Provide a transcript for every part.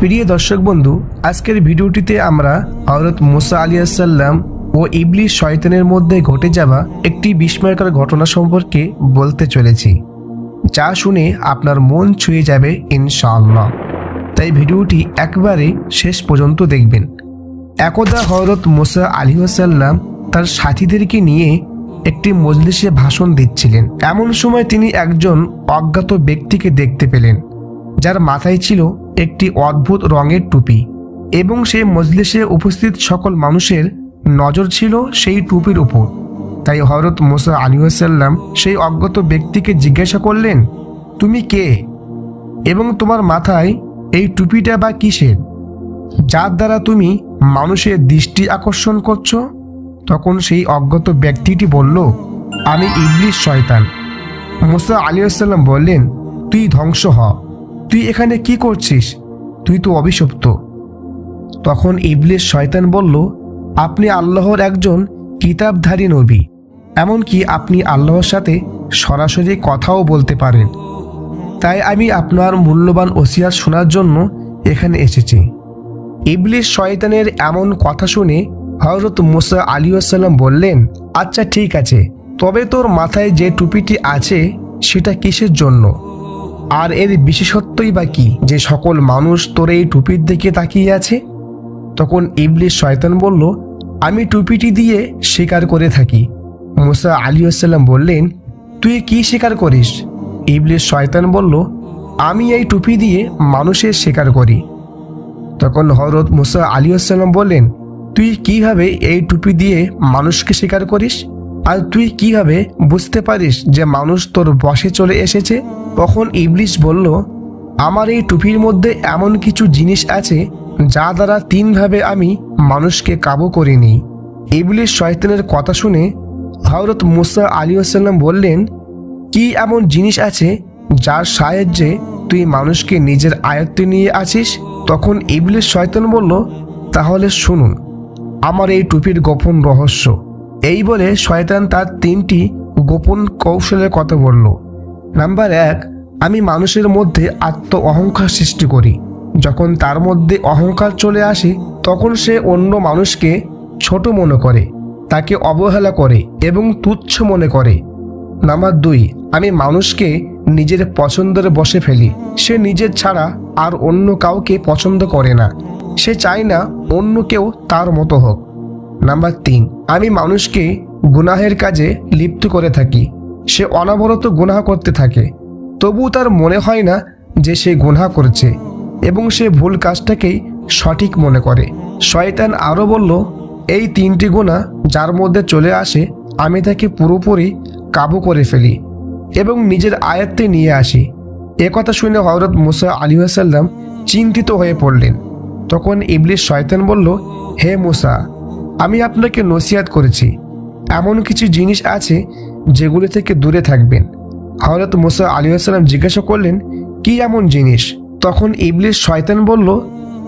প্রিয় দর্শক বন্ধু, আজকের ভিডিওটিতে আমরা হজরত মুসা আলিয়াসাল্লাম ও ইবলিশ শয়তানের মধ্যে ঘটে যাওয়া একটি বিস্ময়কর ঘটনা সম্পর্কে বলতে চলেছি, যা শুনে আপনার মন ছুঁয়ে যাবে ইনশাআল্লাহ। তাই ভিডিওটি একবারে শেষ পর্যন্ত দেখবেন। একদা হজরত মুসা আলিহাসাল্লাম তার সাথীদেরকে নিয়ে একটি মজলিসে ভাষণ দিচ্ছিলেন। এমন সময় তিনি একজন অজ্ঞাত ব্যক্তিকে দেখতে পেলেন। যার মাথায় ছিল একটি অদ্ভুত রঙের টুপি এবং সেই মজলিসে উপস্থিত সকল মানুষের নজর ছিল সেই টুপির উপর। তাই হরত মোসা আলিহাসাল্লাম সেই অজ্ঞাত ব্যক্তিকে জিজ্ঞাসা করলেন, তুমি কে? এবং তোমার মাথায় এই টুপিটা বা কিসের? যার দ্বারা তুমি মানুষের দৃষ্টি আকর্ষণ করছ? তখন সেই অজ্ঞাত ব্যক্তিটি বলল, আমি ইবলিশ শয়তান। মুসা আলিয়াল্লাম বললেন, তুই ধ্বংস হ। তুই এখানে কি করছিস? তুই তো অভিশপ্ত। তখন ইবলিশ শয়তান বলল, আপনি আল্লাহর একজন কিতাবধারী নবী। এমনকি আপনি আল্লাহর সাথে সরাসরি কথাও বলতে পারেন। তাই আমি আপনার মূল্যবান ওসিয়াত শোনার জন্য এখানে এসেছি। ইবলিশ শয়তানের এমন কথা শুনে হজরত মুসা আলী আসাল্লাম বললেন আচ্ছা ঠিক আছে। তবে তোর মাথায় যে টুপিটি আছে, সেটা কিসের জন্য? আর এর বিশেষত্বই বা কি? যে সকল মানুষ তোর এই টুপির দিকে তাকিয়ে আছে? তখন ইবলিশ শয়তান বলল, আমি টুপিটি দিয়ে শিকার করে থাকি। মুসা আলী আসাল্লাম বললেন, তুই কি শিকার করিস? ইবলিশ শয়তান বলল, আমি এই টুপি দিয়ে মানুষের শিকার করি। তখন হরত মুসা আলী আসসালাম বললেন, তুই কীভাবে এই টুপি দিয়ে মানুষকে শিকার করিস? আর তুই কীভাবে বুঝতে পারিস যে মানুষ তোর বসে চলে এসেছে? তখন ইবলিশ বলল, আমার এই টুপির মধ্যে এমন কিছু জিনিস আছে যা দ্বারা তিনভাবে আমি মানুষকে কাবু করিনি। ইবলিশ শয়তানের কথা শুনে হজরত মুসা আলী আসাল্লাম বললেন, কি এমন জিনিস আছে যার সাহায্যে তুই মানুষকে নিজের আয়ত্তে নিয়ে আছিস? তখন ইবলিশ শয়তান বলল, তাহলে শুনুন, আমার এই টুপির গোপন রহস্য। এই বলে শয়তান তার তিনটি গোপন কৌশলের কথা বলল। নাম্বার এক, আমি মানুষের মধ্যে আত্ম অহংকার সৃষ্টি করি। যখন তার মধ্যে অহংকার চলে আসে, তখন সে অন্য মানুষকে ছোট মনে করে, তাকে অবহেলা করে এবং তুচ্ছ মনে করে। নাম্বার দুই, আমি মানুষকে নিজের পছন্দের বসে ফেলি। সে নিজের ছাড়া আর অন্য কাউকে পছন্দ করে না। সে চায় না অন্য কেউ তার মতো হোক। নাম্বার তিন, আমি মানুষকে গুনাহের কাজে লিপ্ত করে থাকি। সে অনাবরত গুনাহ করতে থাকে। তবু তার মনে হয় না যে সে গুনাহ করছে এবং সে ভুল কাজটাকেই সঠিক মনে করে। শয়তান আরও বলল, এই তিনটি গুণা যার মধ্যে চলে আসে, আমি তাকে পুরোপুরি কাবু করে ফেলি এবং নিজের আয়ত্তে নিয়ে আসি। একথা শুনে হজরত মুসা আলী আসাল্লাম চিন্তিত হয়ে পড়লেন। তখন ইবলিশ শয়তান বলল, হে মুসা আমি আপনাকে নসিহাত করেছি। এমন কিছু জিনিস আছে যেগুলি থেকে দূরে থাকবেন। হজরত মোসা আলী আসসালাম জিজ্ঞাসা করলেন, কি এমন জিনিস? তখন ইবলিস শয়তান বলল,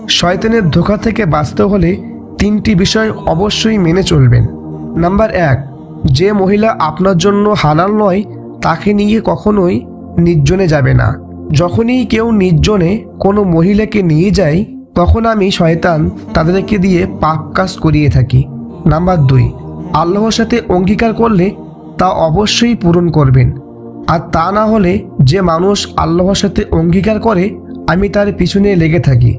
শয়তানের ধোকা থেকে বাঁচতে হলে তিনটি বিষয় অবশ্যই মেনে চলবেন। নাম্বার এক, যে মহিলা আপনার জন্য হালাল নয়, তাকে নিয়ে কখনোই নির্জনে যাবে না। যখনই কেউ নির্জনে কোনো মহিলাকে নিয়ে যায় তখন আমি শয়তান তাদেরকে দিয়ে পাপ কাজ করিয়ে থাকি। নাম্বার দুই, আল্লাহর সাথে অঙ্গীকার করলে তা অবশ্যই পূরণ করবেন। আর তা না হলে যে মানুষ আল্লাহর সাথে অঙ্গীকার করে, আমি তার পিছনে লেগে থাকি।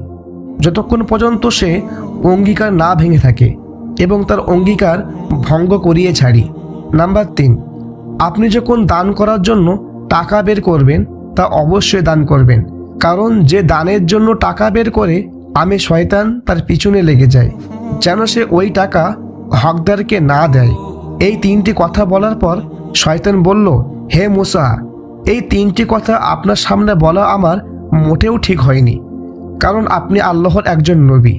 যতক্ষণ পর্যন্ত সে অঙ্গীকার না ভেঙে থাকে এবং তার অঙ্গীকার ভঙ্গ করিয়ে ছাড়ি। নাম্বার তিন, আপনি যখন দান করার জন্য টাকা বের করবেন, তা অবশ্যই দান করবেন। কারণ যে দানের জন্য টাকা বের করে আমি শয়তান তার পিছনে লেগে যাই, যেন সে ওই টাকা হকদারকে না দেয়। এই তিনটি কথা বলার পর শয়তান বলল, হে মুসা, এই তিনটি কথা আপনার সামনে বলা আমার মোটেও ঠিক হয়নি, কারণ আপনি আল্লাহর একজন নবী।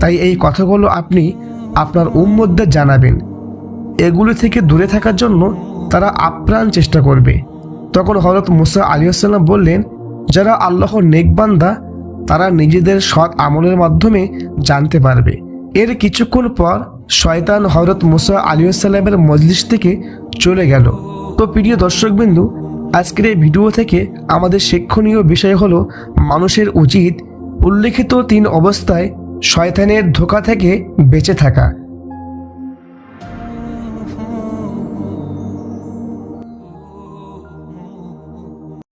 তাই এই কথাগুলো আপনি আপনার উম্মতদের জানাবেন। এগুলি থেকে দূরে থাকার জন্য তারা আপ্রাণ চেষ্টা করবে। তখন হজরত মুসা আলী আসসালাম বললেন, যারা আল্লাহর নেকবান্দা তারা নিজেদের সৎ আমলের মাধ্যমে জানতে পারবে। এর কিছুক্ষণ পর শয়তান হরত মুসা আলী আসসালামের মজলিস থেকে চলে গেল। তো প্রিয় দর্শকবিন্দু, আজকের এই ভিডিও থেকে আমাদের শিক্ষণীয় বিষয় হলো মানুষের উচিত উল্লেখিত তিন অবস্থায় শয়তানের ধোকা থেকে বেঁচে থাকা।